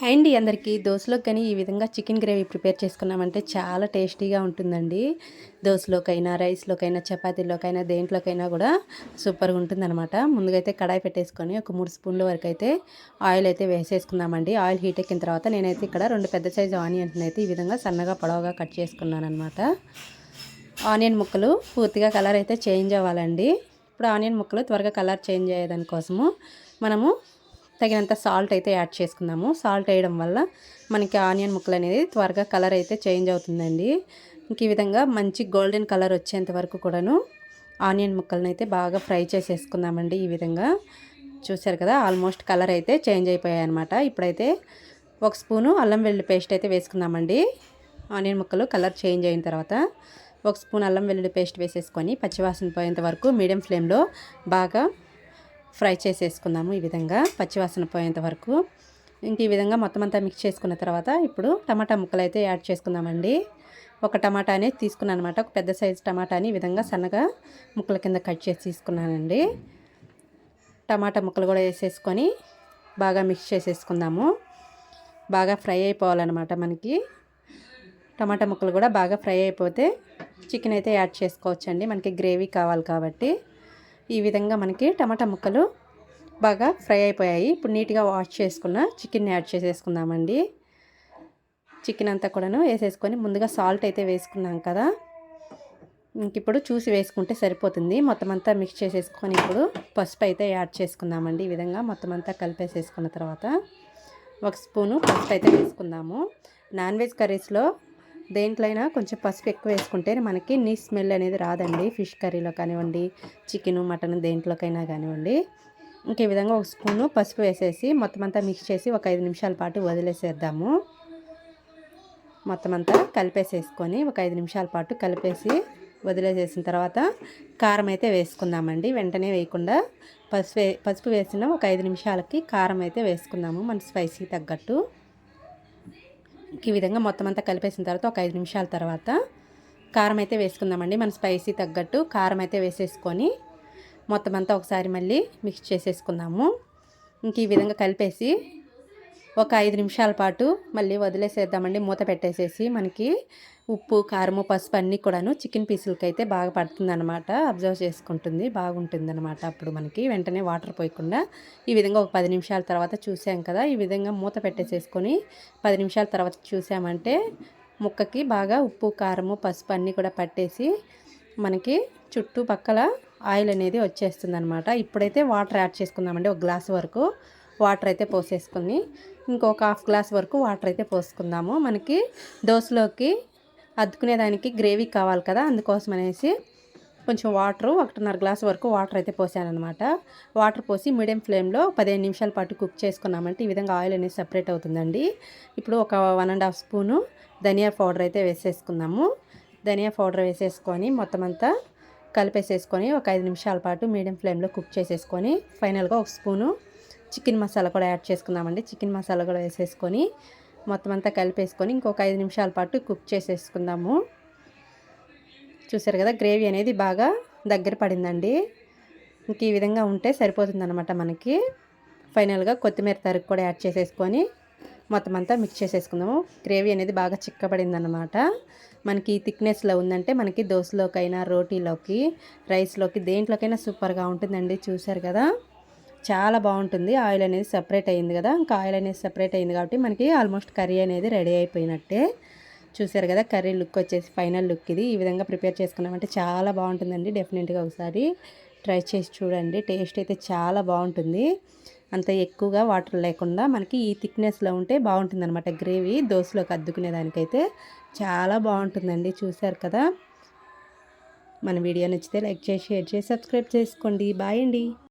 Hi అండి అందరికీ. దోశలోకి కానీ ఈ విధంగా చికెన్ గ్రేవీ ప్రిపేర్ చేసుకున్నామంటే చాలా టేస్టీగా ఉంటుందండి. దోశలోకైనా రైస్లోకైనా చపాతీలోకైనా దేంట్లోకైనా కూడా సూపర్గా ఉంటుందన్నమాట. ముందుగా అయితే కడాయి పెట్టేసుకొని ఒక మూడు స్పూన్ల వరకు అయితే ఆయిల్ అయితే వేసేసుకుందామండి. ఆయిల్ హీట్ ఎక్కిన తర్వాత నేనైతే ఇక్కడ రెండు పెద్ద సైజు ఆనియన్స్ అయితే ఈ విధంగా సన్నగా పొడవుగా కట్ చేసుకున్నాను అనమాట ఆనియన్ ముక్కలు పూర్తిగా కలర్ అయితే చేంజ్ అవ్వాలండి. ఇప్పుడు ఆనియన్ ముక్కలు త్వరగా కలర్ చేంజ్ అయ్యేదానికోసము మనము తగినంత సాల్ట్ అయితే యాడ్ చేసుకుందాము. సాల్ట్ వేయడం వల్ల మనకి ఆనియన్ ముక్కలు అనేది త్వరగా కలర్ అయితే చేంజ్ అవుతుందండి. ఇంక ఈ విధంగా మంచి గోల్డెన్ కలర్ వచ్చేంత వరకు కూడాను ఆనియన్ ముక్కలను అయితే బాగా ఫ్రై చేసేసుకుందామండి ఈ విధంగా. చూసారు కదా ఆల్మోస్ట్ కలర్ అయితే చేంజ్ అయిపోయాయి అనమాట ఇప్పుడైతే ఒక స్పూను అల్లం వెల్లుల్లి పేస్ట్ అయితే వేసుకుందామండి. ఆనియన్ ముక్కలు కలర్ చేంజ్ అయిన తర్వాత ఒక స్పూన్ అల్లం వెల్లుల్లి పేస్ట్ వేసేసుకొని పచ్చివాసన పోయేంత వరకు మీడియం ఫ్లేమ్లో బాగా ఫ్రై చేసేసుకుందాము ఈ విధంగా పచ్చివాసన పోయేంత వరకు. ఇంక ఈ విధంగా మొత్తం అంతా మిక్స్ చేసుకున్న తర్వాత ఇప్పుడు టమాటా ముక్కలు అయితే యాడ్ చేసుకుందామండి. ఒక టమాటా అనేది తీసుకున్నాను అనమాట ఒక పెద్ద సైజు టమాటాని ఈ విధంగా సన్నగా ముక్కల కింద కట్ చేసి తీసుకున్నానండి. టమాటా ముక్కలు కూడా వేసేసుకొని బాగా మిక్స్ చేసేసుకుందాము. బాగా ఫ్రై అయిపోవాలన్నమాట మనకి. టమాటా ముక్కలు కూడా బాగా ఫ్రై అయిపోతే చికెన్ అయితే యాడ్ చేసుకోవచ్చండి. మనకి గ్రేవీ కావాలి కాబట్టి. ఈ విధంగా మనకి టమాటా ముక్కలు బాగా ఫ్రై అయిపోయాయి. ఇప్పుడు నీట్గా వాష్ చేసుకున్న చికెన్ యాడ్ చేసేసుకుందామండి. చికెన్ అంతా కూడాను వేసేసుకొని ముందుగా సాల్ట్ అయితే వేసుకున్నాం కదా. ఇంక ఇప్పుడు చూసి వేసుకుంటే సరిపోతుంది. మొత్తం అంతా మిక్స్ చేసేసుకొని ఇప్పుడు పసుపు అయితే యాడ్ చేసుకుందామండి. ఈ విధంగా మొత్తం అంతా కలిపేసేసుకున్న తర్వాత ఒక స్పూను పసుపు అయితే వేసుకుందాము. నాన్ వెజ్ కర్రీస్లో దేంట్లో అయినా కొంచెం పసుపు ఎక్కువ వేసుకుంటే మనకి నీ స్మెల్ అనేది రాదండి. ఫిష్ కర్రీలో కానివ్వండి చికెను మటన్ దేంట్లోకైనా కానివ్వండి. ఇంక ఈ విధంగా ఒక స్పూను పసుపు వేసేసి మొత్తం అంతా మిక్స్ చేసి ఒక ఐదు నిమిషాల పాటు వదిలేసేద్దాము. మొత్తం అంతా కలిపేసేసుకొని ఒక ఐదు నిమిషాల పాటు కలిపేసి వదిలేసేసిన తర్వాత కారం అయితే వేసుకుందామండి. వెంటనే వేయకుండా పసుపు పసుపు వేసిన ఒక ఐదు నిమిషాలకి కారం అయితే వేసుకుందాము. మన స్పైసీ తగ్గట్టు. ఈ విధంగా మొత్తం అంతా కలిపేసిన తర్వాత ఒక ఐదు నిమిషాల తర్వాత కారం అయితే వేసుకుందామండి. మన స్పైసీ తగ్గట్టు కారం అయితే వేసేసుకొని మొత్తం అంతా ఒకసారి మళ్ళీ మిక్స్ చేసేసుకుందాము. ఇంక ఈ విధంగా కలిపేసి ఒక ఐదు నిమిషాల పాటు మళ్ళీ వదిలేసేద్దామండి. మూత పెట్టేసేసి మనకి ఉప్పు కారము పసుపు అన్నీ కూడాను చికెన్ పీసులకి అయితే బాగా పడుతుందనమాట అబ్జర్వ్ చేసుకుంటుంది. బాగుంటుంది అనమాట అప్పుడు మనకి. వెంటనే వాటర్ పోయకుండా ఈ విధంగా ఒక పది నిమిషాల తర్వాత చూసాం కదా. ఈ విధంగా మూత పెట్టేసేసుకొని పది నిమిషాల తర్వాత చూసామంటే ముక్కకి బాగా ఉప్పు కారము పసుపు అన్నీ కూడా పట్టేసి మనకి చుట్టుపక్కల ఆయిల్ అనేది వచ్చేస్తుంది అనమాట ఇప్పుడైతే వాటర్ యాడ్ చేసుకుందామండి. ఒక గ్లాస్ వరకు వాటర్ అయితే పోసేసుకుని ఇంకొక హాఫ్ గ్లాస్ వరకు వాటర్ అయితే పోసుకుందాము. మనకి దోశలోకి అద్దుకునేదానికి గ్రేవీ కావాలి కదా అందుకోసం అనేసి కొంచెం వాటరు ఒకటిన్నర గ్లాస్ వరకు వాటర్ అయితే పోసానమాట వాటర్ పోసి మీడియం ఫ్లేమ్లో పదిహేను నిమిషాల పాటు కుక్ చేసుకున్నామంటే ఈ విధంగా ఆయిల్ అనేది సపరేట్ అవుతుందండి. ఇప్పుడు ఒక one and half spoon dhania powder అయితే వేసేసుకుందాము. ధనియా పౌడర్ వేసేసుకొని మొత్తం అంతా కలిపేసేసుకొని ఒక ఐదు నిమిషాల పాటు మీడియం ఫ్లేమ్లో కుక్ చేసేసుకొని ఫైనల్గా ఒక స్పూను చికెన్ మసాలా కూడా యాడ్ చేసుకుందామండి. చికెన్ మసాలా కూడా వేసేసుకొని మొత్తం అంతా కలిపేసుకొని ఇంకొక ఐదు నిమిషాల పాటు కుక్ చేసేసుకుందాము. చూసారు కదా గ్రేవీ అనేది బాగా దగ్గర పడిందండి. ఇంక ఈ విధంగా ఉంటే సరిపోతుందన్నమాట మనకి. ఫైనల్గా కొత్తిమీర తరుగు కూడా యాడ్ చేసేసుకొని మొత్తం అంతా మిక్స్ చేసేసుకుందాము. గ్రేవీ అనేది బాగా చిక్కబడిందనమాట మనకి థిక్నెస్లో ఉందంటే మనకి దోశలోకైనా రోటీలోకి రైస్లోకి దేంట్లోకైనా సూపర్గా ఉంటుందండి. చూసారు కదా? చాలా బాగుంటుంది. ఆయిల్ అనేది సపరేట్ అయింది కదా ఇంకా ఆయిల్ అనేది సపరేట్ అయింది కాబట్టి మనకి ఆల్మోస్ట్ కర్రీ అనేది రెడీ అయిపోయినట్టే. చూసారు కదా కర్రీ లుక్ వచ్చేసి ఫైనల్ లుక్ ఇది. ఈ విధంగా ప్రిపేర్ చేసుకున్నామంటే చాలా బాగుంటుందండి. డెఫినెట్గా ఒకసారి ట్రై చేసి చూడండి. టేస్ట్ అయితే చాలా బాగుంటుంది. అంత ఎక్కువగా వాటర్ లేకుండా మనకి ఈ థిక్నెస్లో ఉంటే బాగుంటుంది అనమాట గ్రేవీ దోశలోకి అద్దుకునే దానికైతే చాలా బాగుంటుందండి. చూసారు కదా. మన వీడియో నచ్చితే లైక్ చేసి షేర్ చేసి సబ్స్క్రైబ్ చేసుకోండి. బాయ్ అండి.